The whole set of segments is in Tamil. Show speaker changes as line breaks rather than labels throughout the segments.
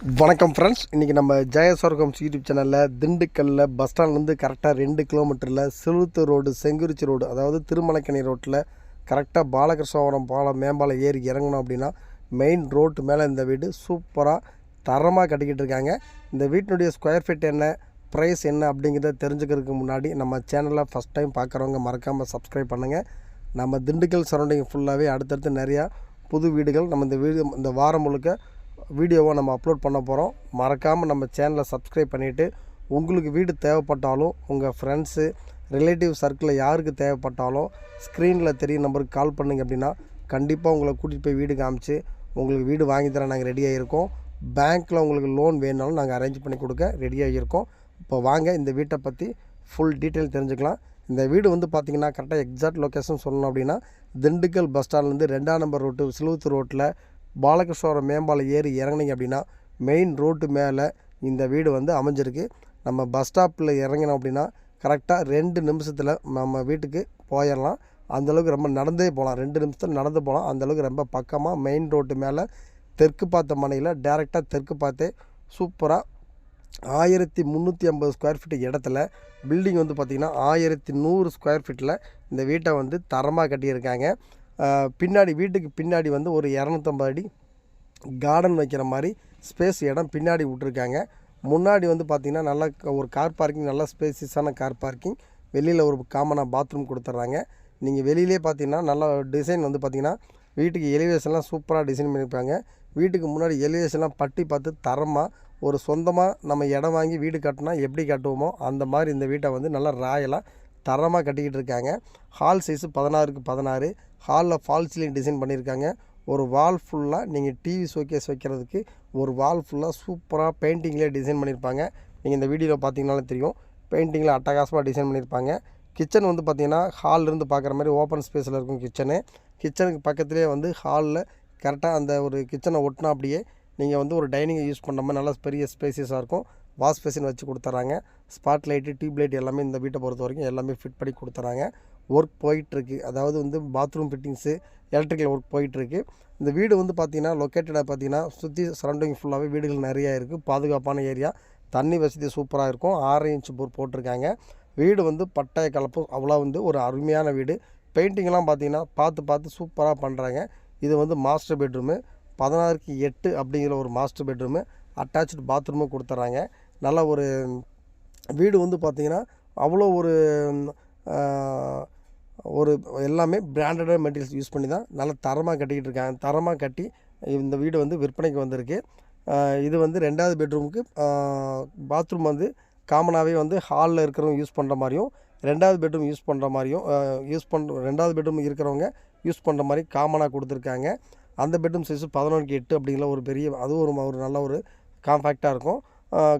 வணக்கம் ஃப்ரெண்ட்ஸ் இன்றைக்கி நம்ம ஜெயஸ்வர்கம் யூடியூப் சேனலில் திண்டுக்கல்லில் பஸ் ஸ்டாண்ட்லேருந்து கரெக்டாக ரெண்டு கிலோமீட்டரில் செலுத்து ரோடு செங்குறிச்சி ரோடு அதாவது திருமலைக்கணி ரோட்டில் கரெக்டாக பாலகிருஷ்ணபுரம் பாலம் மேம்பாலம் ஏறி இறங்கணும் அப்படின்னா மெயின் ரோட்டு மேலே இந்த வீடு சூப்பராக தரமாக கட்டிக்கிட்டு இருக்காங்க. இந்த வீட்டினுடைய ஸ்கொயர் ஃபீட் என்ன ப்ரைஸ் என்ன அப்படிங்கிறத தெரிஞ்சுக்கிறதுக்கு முன்னாடி நம்ம சேனலில் ஃபஸ்ட் டைம் பார்க்குறவங்க மறக்காமல் சப்ஸ்கிரைப் பண்ணுங்கள் நம்ம திண்டுக்கல் சரௌண்டிங் ஃபுல்லாகவே அடுத்தடுத்து நிறையா புது வீடுகள் நம்ம இந்த வீடு இந்த வாரம் முழுக்க வீடியோவை நம்ம அப்லோட் பண்ண போகிறோம் மறக்காமல் நம்ம சேனலை சப்ஸ்கிரைப் பண்ணிவிட்டு உங்களுக்கு வீடு தேவைப்பட்டாலும் உங்கள் ஃப்ரெண்ட்ஸு ரிலேட்டிவ் சர்க்கிளில் யாருக்கு தேவைப்பட்டாலும் ஸ்க்ரீனில் தெரிய நம்பருக்கு கால் பண்ணுங்க அப்படின்னா கண்டிப்பாக உங்களை கூட்டிகிட்டு போய் வீடு காமிச்சு உங்களுக்கு வீடு வாங்கி தர நாங்கள் ரெடியாக இருக்கோம் பேங்க்கில் உங்களுக்கு லோன் வேணாலும் நாங்கள் அரேஞ்ச் பண்ணி கொடுக்க ரெடியாக இருக்கோம் இப்போ வாங்க இந்த வீட்டை பற்றி ஃபுல் டீட்டெயில் தெரிஞ்சுக்கலாம். இந்த வீடு வந்து பார்த்திங்கன்னா கரெக்டாக எக்ஸாக்ட் லொக்கேஷன் சொல்லணும் அப்படின்னா திண்டுக்கல் பஸ் ஸ்டாண்ட்லேருந்து ரெண்டாம் நம்பர் ரோட்டு சிலுவத்து ரோட்டில் பாலகிருஷ்ணவரம் மேம்பாலம் ஏறி இறங்குனீங்க அப்படின்னா மெயின் ரோட்டு மேலே இந்த வீடு வந்து அமைஞ்சிருக்கு. நம்ம பஸ் ஸ்டாப்பில் இறங்கினோம் அப்படின்னா கரெக்டாக ரெண்டு நிமிஷத்தில் நம்ம வீட்டுக்கு போயிடலாம். அந்தளவுக்கு ரொம்ப நடந்தே போகலாம். ரெண்டு நிமிஷத்தில் நடந்து போகலாம். அந்தளவுக்கு ரொம்ப பக்கமாக மெயின் ரோட்டு மேலே தெற்கு பார்த்த மனையில் டேரெக்டாக தெற்கு பார்த்தே சூப்பராக ஆயிரத்தி முந்நூற்றி ஐம்பது ஸ்கொயர் ஃபீட் இடத்துல பில்டிங் வந்து பார்த்திங்கன்னா ஆயிரத்தி நூறு ஸ்கொயர் ஃபீட்டில் இந்த வீட்டை வந்து தரமாக கட்டியிருக்காங்க. பின்னாடி வீட்டுக்கு பின்னாடி வந்து ஒரு இரநூத்தம்பது அடி கார்டன் வைக்கிற மாதிரி ஸ்பேஸ் இடம் பின்னாடி விட்ருக்காங்க முன்னாடி வந்து பார்த்திங்கன்னா நல்லா ஒரு கார் பார்க்கிங் நல்லா ஸ்பேசியஸான கார் பார்க்கிங் வெளியில் ஒரு காமனாக பாத்ரூம் கொடுத்துட்றாங்க. நீங்கள் வெளியிலே பார்த்தீங்கன்னா நல்லா டிசைன் வந்து பார்த்திங்கன்னா வீட்டுக்கு எலிவேஷன்லாம் சூப்பராக டிசைன் பண்ணியிருப்பாங்க. வீட்டுக்கு முன்னாடி எலிவேஷன்லாம் பட்டி பார்த்து தரமாக ஒரு சொந்தமாக நம்ம இடம் வாங்கி வீடு கட்டினா எப்படி கட்டுவோமோ அந்த மாதிரி இந்த வீட்டை வந்து நல்லா ராயலாக தரமாக கட்டிக்கிட்டு இருக்காங்க. ஹால் சைஸு பதினாறுக்கு பதினாறு. ஹாலில் ஃபால் சீலிங் டிசைன் பண்ணியிருக்காங்க. ஒரு வால் ஃபுல்லாக நீங்கள் டிவி ஷோகேஸ் வைக்கிறதுக்கு ஒரு வால் ஃபுல்லாக சூப்பராக பெயிண்டிங்லேயே டிசைன் பண்ணியிருப்பாங்க. நீங்கள் இந்த வீடியோவில் பார்த்தீங்கனாலே தெரியும். பெயிண்டிங்கில் அட்டகாசமாக டிசைன் பண்ணியிருப்பாங்க. கிச்சன் வந்து பார்த்தீங்கன்னா ஹாலிலிருந்து பார்க்குற மாதிரி ஓப்பன் ஸ்பேஸில் இருக்கும் கிச்சனு. கிச்சனுக்கு பக்கத்துலேயே வந்து ஹாலில் கரெக்டாக அந்த ஒரு கிச்சனை ஒட்டினா அப்படியே நீங்கள் வந்து ஒரு டைனிங்கை யூஸ் பண்ணாமல் மாதிரி நல்லா பெரிய ஸ்பேசியஸாக இருக்கும். வாஷ் பேசின் வச்சு கொடுத்துட்றாங்க ஸ்பாட் லைட்டு டியூப் லைட் எல்லாமே இந்த வீட்டை பொறுத்த வரைக்கும் எல்லாமே ஃபிட் பண்ணி கொடுத்துறாங்க. ஒர்க் போயிட்டுருக்கு. அதாவது வந்து பாத்ரூம் ஃபிட்டிங்ஸு எலக்ட்ரிக்கல் ஒர்க் போயிட்டுருக்கு. இந்த வீடு வந்து பார்த்திங்கன்னா லொக்கேட்டடாக பார்த்தீங்கன்னா சுற்றி சரௌண்டிங் ஃபுல்லாகவே வீடுகள் நிறையா இருக்குது பாதுகாப்பான ஏரியா தண்ணி வசதி சூப்பராக இருக்கும். ஆறு இன்ச் போர் போட்டிருக்காங்க. வீடு வந்து பட்டாய கலப்பு. அவ்வளோ வந்து ஒரு அருமையான வீடு. பெயிண்டிங்லாம் பார்த்திங்கன்னா பார்த்து பார்த்து சூப்பராக பண்ணுறாங்க இது வந்து மாஸ்டர் பெட்ரூமு பதினாறுக்கு எட்டு அப்படிங்கிற ஒரு மாஸ்டர் பெட்ரூமு அட்டாச்சு பாத்ரூமும் கொடுத்துட்றாங்க நல்ல ஒரு வீடு வந்து பார்த்திங்கன்னா அவ்வளோ ஒரு ஒரு எல்லாமே பிராண்டடாக மெட்டீரியல்ஸ் யூஸ் பண்ணி தான் நல்ல தரமாக கட்டிக்கிட்டு இருக்காங்க. தரமாக கட்டி இந்த வீடு வந்து விற்பனைக்கு வந்திருக்கு. இது வந்து ரெண்டாவது பெட்ரூமுக்கு பாத்ரூம் வந்து காமனாகவே வந்து ஹாலில் இருக்கிறவங்க யூஸ் பண்ணுற மாதிரியும் ரெண்டாவது பெட்ரூம் யூஸ் பண்ணுற மாதிரியும் யூஸ் பண்ணுற ரெண்டாவது பெட்ரூம் இருக்கிறவங்க யூஸ் பண்ணுற மாதிரி காமனாக கொடுத்துருக்காங்க. அந்த பெட்ரூம் சைஸு பதினொன்றுக்கு எட்டு அப்படிங்கிற ஒரு பெரிய அதுவும் ஒரு ஒரு நல்ல ஒரு காம்பேக்டாக இருக்கும்.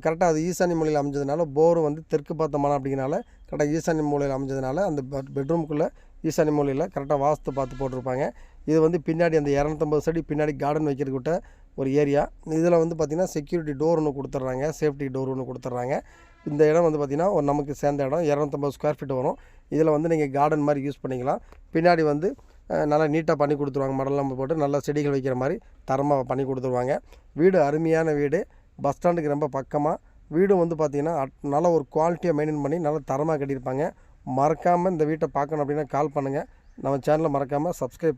கரெக்டாக அது ஈசானி மூலையில் அமைஞ்சதுனால போரும் வந்து தெற்கு பார்த்த மனம் அப்படிங்கிறனால கரெக்டாக ஈசானி மூலையில் அமைஞ்சதுனால அந்த பெட்ரூமுக்குள்ளே ஈசானி மூலையில் கரெக்டாக வாஸ்து பார்த்து போட்டிருப்பாங்க. இது வந்து பின்னாடி அந்த இரநூத்தம்பது செடி பின்னாடி கார்டன் வைக்கிறதுக்கிட்ட ஒரு ஏரியா இதில் வந்து பார்த்திங்கன்னா செக்யூரிட்டி டோர் ஒன்று கொடுத்துட்றாங்க. சேஃப்டி டோர் ஒன்று கொடுத்துட்றாங்க. இந்த இடம் வந்து பார்த்திங்கன்னா ஒரு நமக்கு சேர்ந்த இடம். இரநூத்தம்பது ஸ்கொயர் ஃபீட் வரும். இதில் வந்து நீங்கள் கார்டன் மாதிரி யூஸ் பண்ணிக்கலாம். பின்னாடி வந்து நல்லா நீட்டாக பண்ணி கொடுத்துருவாங்க. மடலாம் போட்டு நல்லா செடிகள் வைக்கிற மாதிரி தரமாக பண்ணி கொடுத்துருவாங்க. வீடு அருமையான வீடு. பஸ் ஸ்டாண்டுக்கு ரொம்ப பக்கமாக வீடும் வந்து பார்த்திங்கன்னா அட்- நல்ல ஒரு குவாலிட்டியாக மெயின்டைன் பண்ணி நல்லா தரமாக கட்டியிருப்பாங்க. மறக்காமல் இந்த வீட்டை பார்க்கணும் அப்படின்னா கால் பண்ணுங்கள் நம்ம சேனலை மறக்காமல் சப்ஸ்கிரைப்